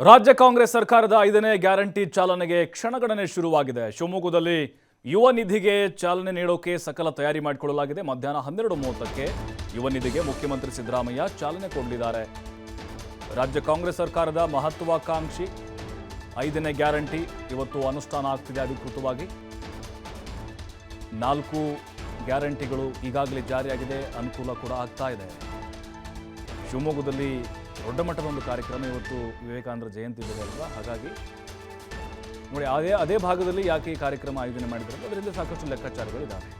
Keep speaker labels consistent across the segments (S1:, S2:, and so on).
S1: ರಾಜ್ಯ ಕಾಂಗ್ರೆಸ್ ಸರ್ಕಾರದ ಐದನೇ ಗ್ಯಾರಂಟಿ ಚಾಲನೆಗೆ ಕ್ಷಣಗಣನೆ ಶುರುವಾಗಿದೆ. ಶಿವಮೊಗ್ಗದಲ್ಲಿ ಯುವ ನಿಧಿಗೆ ಚಾಲನೆ ನೀಡೋಕೆ ಸಕಲ ತಯಾರಿ ಮಾಡಿಕೊಳ್ಳಲಾಗಿದೆ. ಮಧ್ಯಾಹ್ನ ಹನ್ನೆರಡು ಮೂವತ್ತಕ್ಕೆ ಯುವ ನಿಧಿಗೆ ಮುಖ್ಯಮಂತ್ರಿ ಸಿದ್ದರಾಮಯ್ಯ ಚಾಲನೆ ಕೊಡಲಿದ್ದಾರೆ. ರಾಜ್ಯ ಕಾಂಗ್ರೆಸ್ ಸರ್ಕಾರದ ಮಹತ್ವಾಕಾಂಕ್ಷಿ ಐದನೇ ಗ್ಯಾರಂಟಿ ಇವತ್ತು ಅನುಷ್ಠಾನ ಆಗ್ತಿದೆ ಅಧಿಕೃತವಾಗಿ. ನಾಲ್ಕು ಗ್ಯಾರಂಟಿಗಳು ಈಗಾಗಲೇ ಜಾರಿಯಾಗಿದೆ. ಅನುಕೂಲ ಕೂಡ ಆಗ್ತಾ ಇದೆ. ಶಿವಮೊಗ್ಗದಲ್ಲಿ ದೊಡ್ಡ ಮಟ್ಟದ ಒಂದು ಕಾರ್ಯಕ್ರಮ ಇವತ್ತು ವಿವೇಕಾನಂದರ ಜಯಂತಿ ಇದೆ ಅಲ್ವಾ? ಹಾಗಾಗಿ ನೋಡಿ, ಅದೇ ಅದೇ ಭಾಗದಲ್ಲಿ ಯಾಕೆ ಈ ಕಾರ್ಯಕ್ರಮ ಆಯೋಜನೆ ಮಾಡಿದ್ರು ಅದರಿಂದ ಸಾಕಷ್ಟು ಲೆಕ್ಕಾಚಾರಗಳಿದ್ದಾವೆ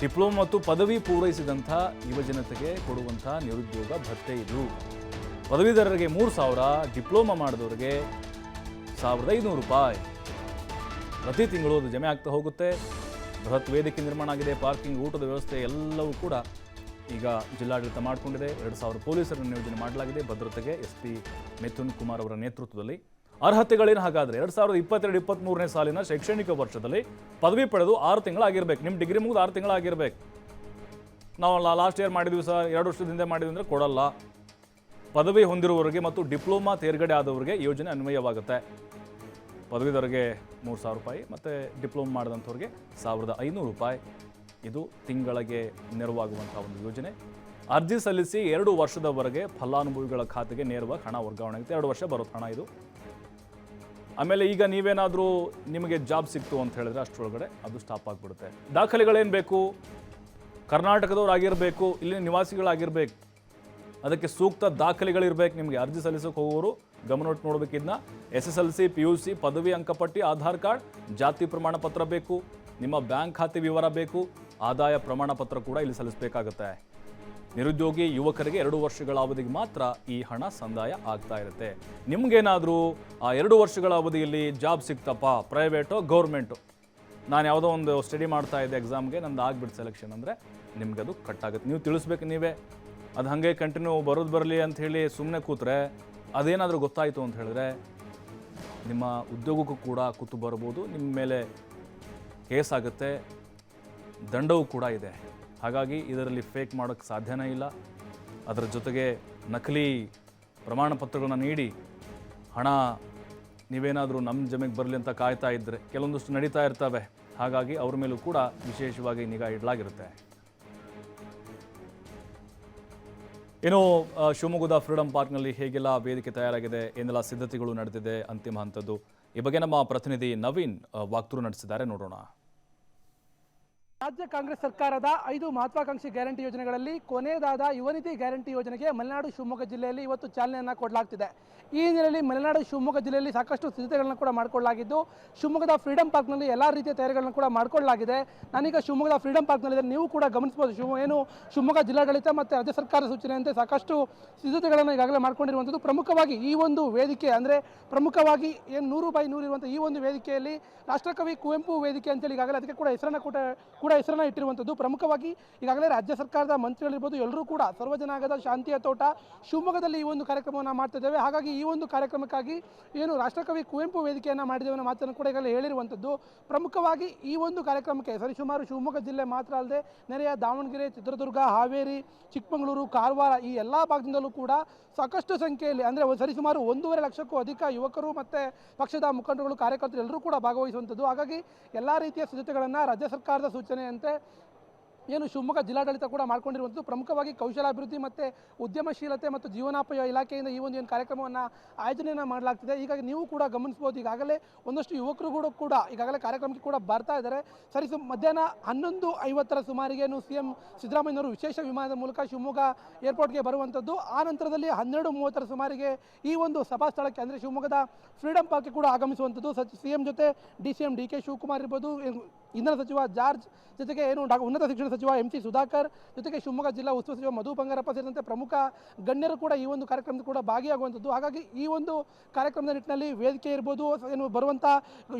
S1: ಡಿಪ್ಲೊಮಾ ಮತ್ತು ಪದವಿ ಪೂರೈಸಿದಂಥ ಯುವಜನತೆಗೆ ಕೊಡುವಂಥ ನಿರುದ್ಯೋಗ ಭತ್ತೆ ಇದು. ಪದವೀಧರರಿಗೆ ಮೂರು ಸಾವಿರ, ಡಿಪ್ಲೊಮಾ ಮಾಡಿದವರಿಗೆ ಸಾವಿರದ ಐನೂರು ರೂಪಾಯಿ. ಪ್ರತಿ ತಿಂಗಳು ಅದು ಜಮೆ ಆಗ್ತಾ ಹೋಗುತ್ತೆ. ಬೃಹತ್ ವೇದಿಕೆ ನಿರ್ಮಾಣ ಆಗಿದೆ, ಪಾರ್ಕಿಂಗ್, ಊಟದ ವ್ಯವಸ್ಥೆ ಎಲ್ಲವೂ ಕೂಡ ಈಗ ಜಿಲ್ಲಾಡಳಿತ ಮಾಡಿಕೊಂಡಿದೆ. ಎರಡು ಸಾವಿರ ಪೊಲೀಸರನ್ನು ನಿಯೋಜನೆ ಮಾಡಲಾಗಿದೆ. ಭದ್ರತೆಗೆ ಎಸ್ ಪಿ ಮಿಥುನ್ ಕುಮಾರ್ ಅವರ ನೇತೃತ್ವದಲ್ಲಿ. ಅರ್ಹತೆಗಳೇನು? ಹಾಗಾದರೆ ಎರಡು ಸಾವಿರದ ಇಪ್ಪತ್ತೆರಡು ಇಪ್ಪತ್ತ್ಮೂರನೇ ಸಾಲಿನ ಶೈಕ್ಷಣಿಕ ವರ್ಷದಲ್ಲಿ ಪದವಿ ಪಡೆದು ಆರು ತಿಂಗಳಾಗಿರ್ಬೇಕು. ನಿಮ್ಮ ಡಿಗ್ರಿ ಮುಗಿದು ಆರು ತಿಂಗಳಾಗಿರ್ಬೇಕು. ನಾವು ಲಾಸ್ಟ್ ಇಯರ್ ಮಾಡಿದ್ವಿ ಸರ್. ಎರಡು ವರ್ಷದ ಹಿಂದೆ ಮಾಡಿದ್ವಿ ಅಂದರೆ ಕೊಡಲ್ಲ. ಪದವಿ ಹೊಂದಿರುವವರಿಗೆ ಮತ್ತು ಡಿಪ್ಲೊಮಾ ತೇರ್ಗಡೆ ಆದವರಿಗೆ ಯೋಜನೆ ಅನ್ವಯವಾಗುತ್ತೆ. ಪದವೀಧರಿಗೆ ಮೂರು ಸಾವಿರ ರೂಪಾಯಿ, ಮತ್ತು ಡಿಪ್ಲೊಮಾ ಮಾಡಿದಂಥವ್ರಿಗೆ ಸಾವಿರದ ಐನೂರು ರೂಪಾಯಿ. ಇದು ತಿಂಗಳಿಗೆ ನೆರವಾಗುವಂಥ ಒಂದು ಯೋಜನೆ. ಅರ್ಜಿ ಸಲ್ಲಿಸಿ ಎರಡು ವರ್ಷದವರೆಗೆ ಫಲಾನುಭವಿಗಳ ಖಾತೆಗೆ ನೇರವಾಗಿ ಹಣ ವರ್ಗಾವಣೆ ಆಗುತ್ತೆ. ಎರಡು ವರ್ಷ ಬರುತ್ತೆ ಹಣ ಇದು. ಆಮೇಲೆ ಈಗ ನೀವೇನಾದರೂ ನಿಮಗೆ ಜಾಬ್ ಸಿಕ್ತು ಅಂತ ಹೇಳಿದ್ರೆ ಅಷ್ಟರೊಳಗಡೆ ಅದು ಸ್ಟಾಪ್ ಆಗಿಬಿಡುತ್ತೆ. ದಾಖಲೆಗಳೇನು ಬೇಕು? ಕರ್ನಾಟಕದವ್ರು ಆಗಿರಬೇಕು ಇಲ್ಲಿನ ನಿವಾಸಿಗಳಾಗಿರ್ಬೇಕು. ಅದಕ್ಕೆ ಸೂಕ್ತ ದಾಖಲೆಗಳಿರ್ಬೇಕು ನಿಮಗೆ. ಅರ್ಜಿ ಸಲ್ಲಿಸೋಕೆ ಹೋಗೋರು ನೋಡಬೇಕು ನೋಡಬೇಕಿದ್ನ S S L C, P U C, ಪದವಿ ಅಂಕಪಟ್ಟಿ, ಆಧಾರ್ ಕಾರ್ಡ್, ಜಾತಿ ಪ್ರಮಾಣ ಪತ್ರ ಬೇಕು, ನಿಮ್ಮ ಬ್ಯಾಂಕ್ ಖಾತೆ ವಿವರ ಬೇಕು ಆದಾಯ ಪ್ರಮಾಣ ಪತ್ರ ಕೂಡ ಇಲ್ಲಿ ಸಲ್ಲಿಸಬೇಕಾಗುತ್ತೆ. ನಿರುದ್ಯೋಗಿ ಯುವಕರಿಗೆ ಎರಡು ವರ್ಷಗಳ ಅವಧಿಗೆ ಮಾತ್ರ ಈ ಹಣ ಸಂದಾಯ ಆಗ್ತಾ ಇರುತ್ತೆ. ನಿಮ್ಗೇನಾದರೂ ಆ ಎರಡು ವರ್ಷಗಳ ಅವಧಿಯಲ್ಲಿ ಜಾಬ್ ಸಿಕ್ತಪ್ಪ ಪ್ರೈವೇಟು, ಗೌರ್ಮೆಂಟು? ನಾನು ಯಾವುದೋ ಒಂದು ಸ್ಟಡಿ ಮಾಡ್ತಾ ಇದ್ದೆ ಎಕ್ಸಾಮ್ಗೆ, ನಂದು ಆಗ್ಬಿಟ್ಟು ಸೆಲೆಕ್ಷನ್ ಅಂದರೆ ನಿಮ್ಗೆ ಅದು ಕಟ್ ಆಗುತ್ತೆ. ನೀವು ತಿಳಿಸ್ಬೇಕು ನೀವೇ. ಅದು ಹಾಗೆ ಕಂಟಿನ್ಯೂ ಬರೋದು ಬರಲಿ ಅಂತ ಹೇಳಿ ಸುಮ್ಮನೆ ಕೂತ್ರೆ ಅದೇನಾದರೂ ಗೊತ್ತಾಯಿತು ಅಂತ ಹೇಳಿದ್ರೆ ನಿಮ್ಮ ಉದ್ಯೋಗಕ್ಕೂ ಕೂಡ ಕೂತು ಬರ್ಬೋದು. ನಿಮ್ಮ ಮೇಲೆ ಕೇಸ್ ಆಗುತ್ತೆ. ದಂಡವೂ ಕೂಡ ಇದೆ. ಹಾಗಾಗಿ ಇದರಲ್ಲಿ ಫೇಕ್ ಮಾಡೋಕ್ಕೆ ಸಾಧ್ಯನೇ ಇಲ್ಲ. ಅದರ ಜೊತೆಗೆ ನಕಲಿ ಪ್ರಮಾಣ ಪತ್ರಗಳನ್ನ ನೀಡಿ ಹಣ ನೀವೇನಾದರೂ ನಮ್ಮ ಜಮೆಗೆ ಬರಲಿ ಅಂತ ಕಾಯ್ತಾ ಇದ್ದರೆ ಕೆಲವೊಂದಷ್ಟು ನಡೀತಾ ಇರ್ತವೆ. ಹಾಗಾಗಿ ಅವ್ರ ಮೇಲೂ ಕೂಡ ವಿಶೇಷವಾಗಿ ನಿಗಾ ಇಡಲಾಗಿರುತ್ತೆ. ಆ, ಶಿವಮೊಗ್ಗದ ಫ್ರೀಡಂ ಪಾರ್ಕ್ನಲ್ಲಿ ಹೇಗೆಲ್ಲ ವೇದಿಕೆ ತಯಾರಾಗಿದೆ ಏನೆಲ್ಲ ಸಿದ್ಧತೆಗಳು ನಡೆದಿದೆ ಅಂತಿಮ ಹಂತದ್ದು ಈ ಬಗ್ಗೆ ನಮ್ಮ ಪ್ರತಿನಿಧಿ ನವೀನ್ ವಾಕ್ತೂರು ನಡೆಸಿದ್ದಾರೆ. ನೋಡೋಣ.
S2: ರಾಜ್ಯ ಕಾಂಗ್ರೆಸ್ ಸರ್ಕಾರದ ಐದು ಮಹತ್ವಾಕಾಂಕ್ಷಿ ಗ್ಯಾರಂಟಿ ಯೋಜನೆಗಳಲ್ಲಿ ಕೊನೆಯದಾದ ಯುವನಿಧಿ ಗ್ಯಾರಂಟಿ ಯೋಜನೆಗೆ ಮಲೆನಾಡು ಶಿವಮೊಗ್ಗ ಜಿಲ್ಲೆಯಲ್ಲಿ ಇವತ್ತು ಚಾಲನೆಯನ್ನು ಕೊಡಲಾಗ್ತಿದೆ. ಈ ಹಿನ್ನೆಲೆಯಲ್ಲಿ ಮಲೆನಾಡು ಶಿವಮೊಗ್ಗ ಜಿಲ್ಲೆಯಲ್ಲಿ ಸಾಕಷ್ಟು ಸಿದ್ಧತೆಗಳನ್ನು ಕೂಡ ಮಾಡಿಕೊಳ್ಳಲಾಗಿದ್ದು, ಶಿವಮೊಗ್ಗದ ಫ್ರೀಡಂ ಪಾರ್ಕ್ನಲ್ಲಿ ಎಲ್ಲ ರೀತಿಯ ತಯಾರಿಗಳನ್ನು ಕೂಡ ಮಾಡಿಕೊಳ್ಳಲಾಗಿದೆ. ನಾನೀಗ ಶಿವಮೊಗ್ಗದ ಫ್ರೀಡಂ ಪಾರ್ಕ್ನಲ್ಲಿದೆ. ನೀವು ಕೂಡ ಗಮನಿಸಬಹುದು. ಶಿವ, ಏನು ಶಿವಮೊಗ್ಗ ಜಿಲ್ಲಾಡಳಿತ ಮತ್ತು ರಾಜ್ಯ ಸರ್ಕಾರದ ಸೂಚನೆಯಂತೆ ಸಾಕಷ್ಟು ಸಿದ್ಧತೆಗಳನ್ನು ಈಗಾಗಲೇ ಮಾಡಿಕೊಂಡಿರುವಂಥದ್ದು. ಪ್ರಮುಖವಾಗಿ ಈ ಒಂದು ವೇದಿಕೆ ಅಂದರೆ ಪ್ರಮುಖವಾಗಿ ಏನು ನೂರು ಬೈ ನೂರು ಇರುವಂಥ ಈ ಒಂದು ವೇದಿಕೆಯಲ್ಲಿ ರಾಷ್ಟ್ರಕವಿ ಕುವೆಂಪು ವೇದಿಕೆ ಅಂತೇಳಿ ಈಗಾಗಲೇ ಅದಕ್ಕೆ ಕೂಡ ಹೆಸರನ್ನು ಕೂಡ ಕೂಡ ಹೆಸರನ್ನು ಇಟ್ಟಿರುವಂಥದ್ದು ಪ್ರಮುಖವಾಗಿ ಈಗಾಗಲೇ ರಾಜ್ಯ ಸರ್ಕಾರದ ಮಂತ್ರಿಗಳಿರ್ಬೋದು, ಎಲ್ಲರೂ ಕೂಡ ಸರ್ವಜನಾಗದ ಶಾಂತಿಯ ತೋಟ ಶಿವಮೊಗ್ಗದಲ್ಲಿ ಈ ಒಂದು ಕಾರ್ಯಕ್ರಮವನ್ನು ಮಾಡ್ತಾ ಇದ್ದೇವೆ. ಹಾಗಾಗಿ ಈ ಒಂದು ಕಾರ್ಯಕ್ರಮಕ್ಕಾಗಿ ಏನು ರಾಷ್ಟ್ರಕವಿ ಕುವೆಂಪು ವೇದಿಕೆಯನ್ನು ಮಾಡಿದ್ದೇವೆ ಮಾತನ್ನು ಕೂಡ ಈಗಲೇ ಹೇಳಿರುವಂಥದ್ದು ಪ್ರಮುಖವಾಗಿ ಈ ಒಂದು ಕಾರ್ಯಕ್ರಮಕ್ಕೆ ಸರಿಸುಮಾರು ಶಿವಮೊಗ್ಗ ಜಿಲ್ಲೆ ಮಾತ್ರ ಅಲ್ಲದೆ ನೆರೆಯ ದಾವಣಗೆರೆ, ಚಿತ್ರದುರ್ಗ, ಹಾವೇರಿ, ಚಿಕ್ಕಮಗಳೂರು, ಕಾರವಾರ ಈ ಎಲ್ಲ ಭಾಗದಿಂದಲೂ ಕೂಡ ಸಾಕಷ್ಟು ಸಂಖ್ಯೆಯಲ್ಲಿ ಅಂದರೆ ಸರಿಸುಮಾರು ಒಂದೂವರೆ ಲಕ್ಷಕ್ಕೂ ಅಧಿಕ ಯುವಕರು ಮತ್ತು ಪಕ್ಷದ ಮುಖಂಡರುಗಳು, ಕಾರ್ಯಕರ್ತರು ಎಲ್ಲರೂ ಕೂಡ ಭಾಗವಹಿಸುವಂಥದ್ದು ಹಾಗಾಗಿ ಎಲ್ಲ ರೀತಿಯ ಸಿದ್ಧತೆಗಳನ್ನು ರಾಜ್ಯ ಸರ್ಕಾರದ ಸೂಚನೆಯಂತೆ ಏನು ಶಿವಮೊಗ್ಗ ಜಿಲ್ಲಾಡಳಿತ ಕೂಡ ಮಾಡ್ಕೊಂಡಿರುವಂಥದ್ದು. ಪ್ರಮುಖವಾಗಿ ಕೌಶಲಾಭಿವೃದ್ಧಿ ಮತ್ತು ಉದ್ಯಮಶೀಲತೆ ಮತ್ತು ಜೀವನೋಪಾಯ ಇಲಾಖೆಯಿಂದ ಈ ಒಂದು ಏನು ಕಾರ್ಯಕ್ರಮವನ್ನು ಆಯೋಜನೆಯನ್ನು ಮಾಡಲಾಗ್ತಿದೆ. ಹೀಗಾಗಿ ನೀವು ಕೂಡ ಗಮನಿಸ್ಬೋದು ಈಗಾಗಲೇ ಒಂದಷ್ಟು ಯುವಕರು ಕೂಡ ಈಗಾಗಲೇ ಕಾರ್ಯಕ್ರಮಕ್ಕೆ ಕೂಡ ಬರ್ತಾ ಇದ್ದಾರೆ. ಸರಿ, ಸು ಮಧ್ಯಾಹ್ನ ಹನ್ನೊಂದು ಐವತ್ತರ ಸುಮಾರಿಗೆ ಸಿ ಎಂ ಸಿದ್ದರಾಮಯ್ಯನವರು ವಿಶೇಷ ವಿಮಾನದ ಮೂಲಕ ಶಿವಮೊಗ್ಗ ಏರ್ಪೋರ್ಟ್ಗೆ ಬರುವಂಥದ್ದು. ಆ ನಂತರದಲ್ಲಿ ಹನ್ನೆರಡು ಮೂವತ್ತರ ಸುಮಾರಿಗೆ ಈ ಒಂದು ಸಭಾ ಸ್ಥಳಕ್ಕೆ ಅಂದರೆ ಶಿವಮೊಗ್ಗದ ಫ್ರೀಡಂ ಪಾರ್ಕ್ಗೆ ಕೂಡ ಆಗಮಿಸುವಂಥದ್ದು. ಸಿ ಎಂ ಜೊತೆ D C M D K Shivakumar ಇರ್ಬೋದು ಇಂಧನ ಸಚಿವ ಜಾರ್ಜ್ ಜೊತೆಗೆ ಏನು ಉನ್ನತ ಶಿಕ್ಷಣ ಸಚಿವ ಎಂ ಸಿ ಸುಧಾಕರ್ ಜೊತೆಗೆ ಶಿವಮೊಗ್ಗ ಜಿಲ್ಲಾ ಉಸ್ತುವಾರಿ ಸಚಿವ ಮಧು ಬಂಗಾರಪ್ಪ ಸೇರಿದಂತೆ ಪ್ರಮುಖ ಗಣ್ಯರು ಕೂಡ ಈ ಒಂದು ಕಾರ್ಯಕ್ರಮದ ಕೂಡ ಭಾಗಿಯಾಗುವಂಥದ್ದು. ಹಾಗಾಗಿ ಈ ಒಂದು ಕಾರ್ಯಕ್ರಮದ ನಿಟ್ಟಿನಲ್ಲಿ ವೇದಿಕೆ ಇರ್ಬೋದು, ಏನು ಬರುವಂಥ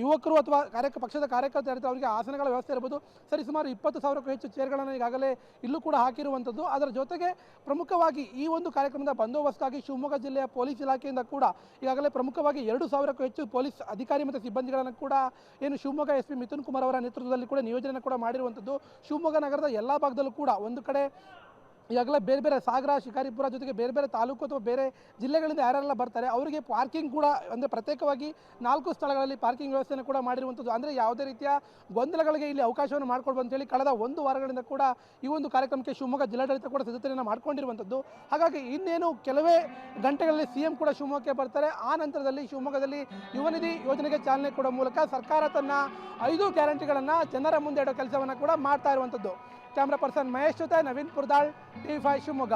S2: ಯುವಕರು ಅಥವಾ ಕಾರ್ಯ ಪಕ್ಷದ ಕಾರ್ಯಕರ್ತರು ಅವರಿಗೆ ಆಸನಗಳ ವ್ಯವಸ್ಥೆ ಇರ್ಬೋದು. ಸರಿ, ಸುಮಾರು ಇಪ್ಪತ್ತು ಸಾವಿರಕ್ಕೂ ಹೆಚ್ಚು ಚೇರ್ಗಳನ್ನು ಈಗಾಗಲೇ ಇಲ್ಲೂ ಕೂಡ ಹಾಕಿರುವಂಥದ್ದು. ಅದರ ಜೊತೆಗೆ ಪ್ರಮುಖವಾಗಿ ಈ ಒಂದು ಕಾರ್ಯಕ್ರಮದ ಬಂದೋಬಸ್ತಾಗಿ ಶಿವಮೊಗ್ಗ ಜಿಲ್ಲೆಯ ಪೊಲೀಸ್ ಇಲಾಖೆಯಿಂದ ಕೂಡ ಈಗಾಗಲೇ ಪ್ರಮುಖವಾಗಿ ಎರಡು ಸಾವಿರಕ್ಕೂ ಹೆಚ್ಚು ಪೊಲೀಸ್ ಅಧಿಕಾರಿ ಮತ್ತು ಸಿಬ್ಬಂದಿಗಳನ್ನು ಕೂಡ ಏನು ಶಿವಮೊಗ್ಗ ಎಸ್ ಪಿ ಮಿಥುನ್ ಕುಮಾರ್ ಅವರ ನೇತೃತ್ವದಲ್ಲಿ ಕೂಡ ನಿಯೋಜನೆ ಕೂಡ ಮಾಡಿರುವಂಥದ್ದು. ಶಿವಮೊಗ್ಗ ನಗರದ ಎಲ್ಲ ಭಾಗದಲ್ಲೂ ಕೂಡ ಒಂದು ಕಡೆ ಈಗಾಗಲೇ ಬೇರೆ ಬೇರೆ ಸಾಗರ, ಶಿಕಾರಿಪುರ ಜೊತೆಗೆ ಬೇರೆ ಬೇರೆ ತಾಲೂಕು ಅಥವಾ ಬೇರೆ ಜಿಲ್ಲೆಗಳಿಂದ ಯಾರೆಲ್ಲ ಬರ್ತಾರೆ, ಅವರಿಗೆ ಪಾರ್ಕಿಂಗ್ ಕೂಡ ಅಂದರೆ ಪ್ರತ್ಯೇಕವಾಗಿ ನಾಲ್ಕು ಸ್ಥಳಗಳಲ್ಲಿ ಪಾರ್ಕಿಂಗ್ ವ್ಯವಸ್ಥೆಯನ್ನು ಕೂಡ ಮಾಡಿರುವಂಥದ್ದು ಅಂದರೆ ಯಾವುದೇ ರೀತಿಯ ಗೊಂದಲಗಳಿಗೆ ಇಲ್ಲಿ ಅವಕಾಶವನ್ನು ಮಾಡಿಕೊಡ್ಬೋದು ಅಂತೇಳಿ ಕಳೆದ ಒಂದು ವಾರಗಳಿಂದ ಕೂಡ ಈ ಒಂದು ಕಾರ್ಯಕ್ರಮಕ್ಕೆ ಶಿವಮೊಗ್ಗ ಜಿಲ್ಲಾಡಳಿತ ಕೂಡ ಸಿದ್ಧತೆಯನ್ನು ಮಾಡಿಕೊಂಡಿರುವಂಥದ್ದು ಹಾಗಾಗಿ ಇನ್ನೇನು ಕೆಲವೇ ಗಂಟೆಗಳಲ್ಲಿ ಸಿ ಕೂಡ ಶಿವಮೊಗ್ಗಕ್ಕೆ ಬರ್ತಾರೆ. ಆ ನಂತರದಲ್ಲಿ ಶಿವಮೊಗ್ಗದಲ್ಲಿ ಯುವನಿಧಿ ಯೋಜನೆಗೆ ಚಾಲನೆ ಕೊಡುವ ಮೂಲಕ ಸರ್ಕಾರ ತನ್ನ ಐದು ಗ್ಯಾರಂಟಿಗಳನ್ನು ಜನರ ಮುಂದೆ ಇಡೋ ಕೆಲಸವನ್ನು ಕೂಡ ಮಾಡ್ತಾ ಇರುವಂಥದ್ದು ಕ್ಯಾಮ್ರಾ ಪರ್ಸನ್ ಮಹೇಶ್ ಜೊತೆ ನವೀನ್ ಪುರ್ದಾಳ್ ಟಿ ಫೈ ಶಿವಮೊಗ್ಗ